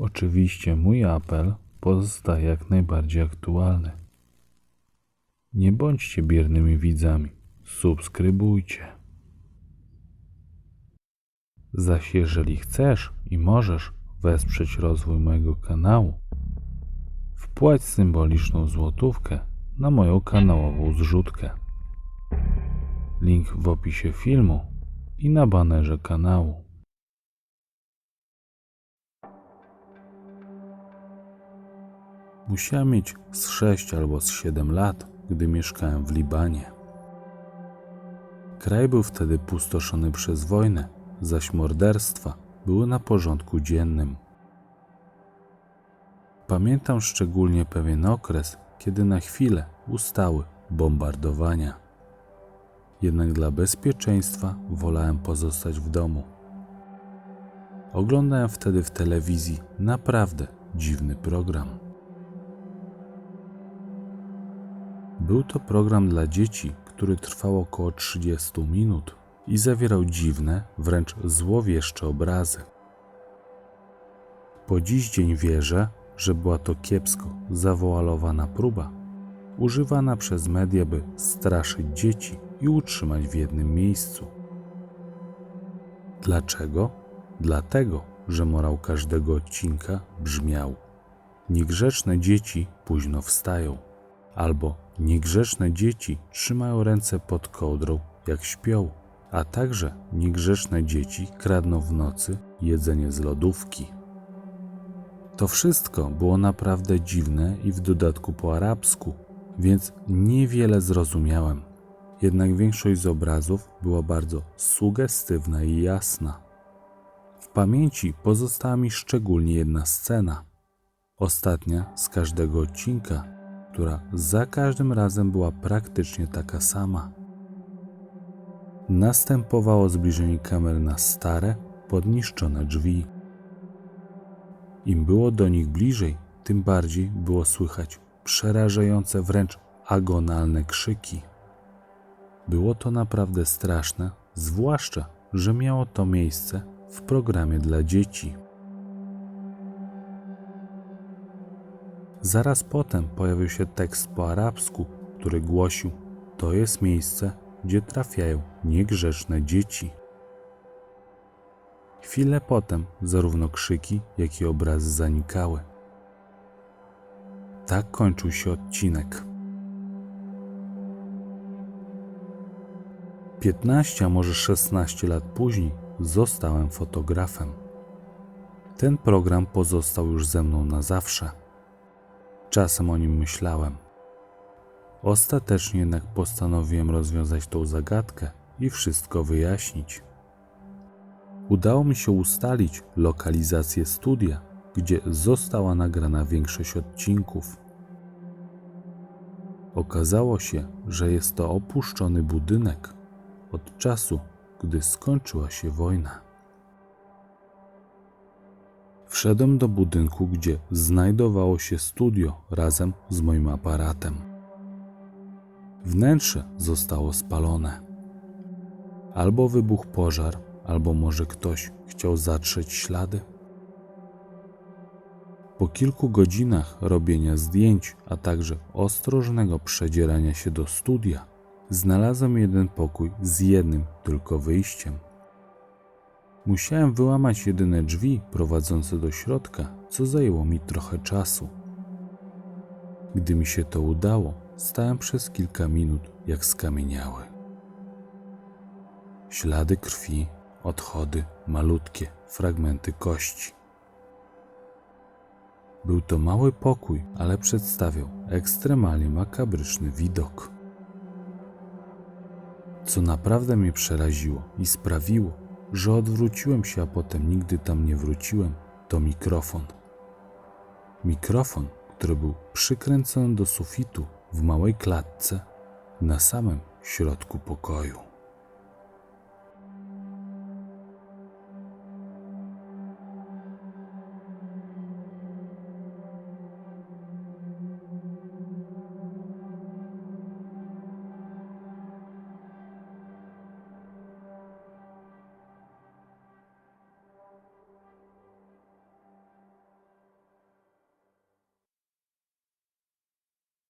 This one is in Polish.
oczywiście mój apel pozostaje jak najbardziej aktualny. Nie bądźcie biernymi widzami, subskrybujcie. Zaś jeżeli chcesz i możesz wesprzeć rozwój mojego kanału, wpłać symboliczną złotówkę na moją kanałową zrzutkę. Link w opisie filmu i na banerze kanału. Musiałem mieć z 6 albo z 7 lat, gdy mieszkałem w Libanie. Kraj był wtedy pustoszony przez wojnę, zaś morderstwa były na porządku dziennym. Pamiętam szczególnie pewien okres, kiedy na chwilę ustały bombardowania. Jednak dla bezpieczeństwa wolałem pozostać w domu. Oglądałem wtedy w telewizji naprawdę dziwny program. Był to program dla dzieci, który trwał około 30 minut i zawierał dziwne, wręcz złowieszcze obrazy. Po dziś dzień wierzę, że była to kiepsko zawoalowana próba, używana przez media, by straszyć dzieci i utrzymać w jednym miejscu. Dlaczego? Dlatego, że morał każdego odcinka brzmiał: Niegrzeczne dzieci późno wstają, albo niegrzeczne dzieci trzymają ręce pod kołdrą, jak śpią, a także niegrzeczne dzieci kradną w nocy jedzenie z lodówki. To wszystko było naprawdę dziwne i w dodatku po arabsku, więc niewiele zrozumiałem. Jednak większość z obrazów była bardzo sugestywna i jasna. W pamięci pozostała mi szczególnie jedna scena. Ostatnia z każdego odcinka, która za każdym razem była praktycznie taka sama. Następowało zbliżenie kamer na stare, podniszczone drzwi. Im było do nich bliżej, tym bardziej było słychać przerażające, wręcz agonalne krzyki. Było to naprawdę straszne, zwłaszcza, że miało to miejsce w programie dla dzieci. Zaraz potem pojawił się tekst po arabsku, który głosił: To jest miejsce, gdzie trafiają niegrzeczne dzieci. Chwilę potem zarówno krzyki, jak i obrazy zanikały. Tak kończył się odcinek. 15, a może 16 lat później zostałem fotografem. Ten program pozostał już ze mną na zawsze. Czasem o nim myślałem. Ostatecznie jednak postanowiłem rozwiązać tą zagadkę i wszystko wyjaśnić. Udało mi się ustalić lokalizację studia, gdzie została nagrana większość odcinków. Okazało się, że jest to opuszczony budynek od czasu, gdy skończyła się wojna. Wszedłem do budynku, gdzie znajdowało się studio razem z moim aparatem. Wnętrze zostało spalone. Albo wybuchł pożar, albo może ktoś chciał zatrzeć ślady. Po kilku godzinach robienia zdjęć, a także ostrożnego przedzierania się do studia, znalazłem jeden pokój z jednym tylko wyjściem. Musiałem wyłamać jedyne drzwi prowadzące do środka, co zajęło mi trochę czasu. Gdy mi się to udało, stałem przez kilka minut jak skamieniały. Ślady krwi, odchody, malutkie fragmenty kości. Był to mały pokój, ale przedstawiał ekstremalnie makabryczny widok. Co naprawdę mnie przeraziło i sprawiło, że odwróciłem się, a potem nigdy tam nie wróciłem, to mikrofon. Mikrofon, który był przykręcony do sufitu w małej klatce na samym środku pokoju.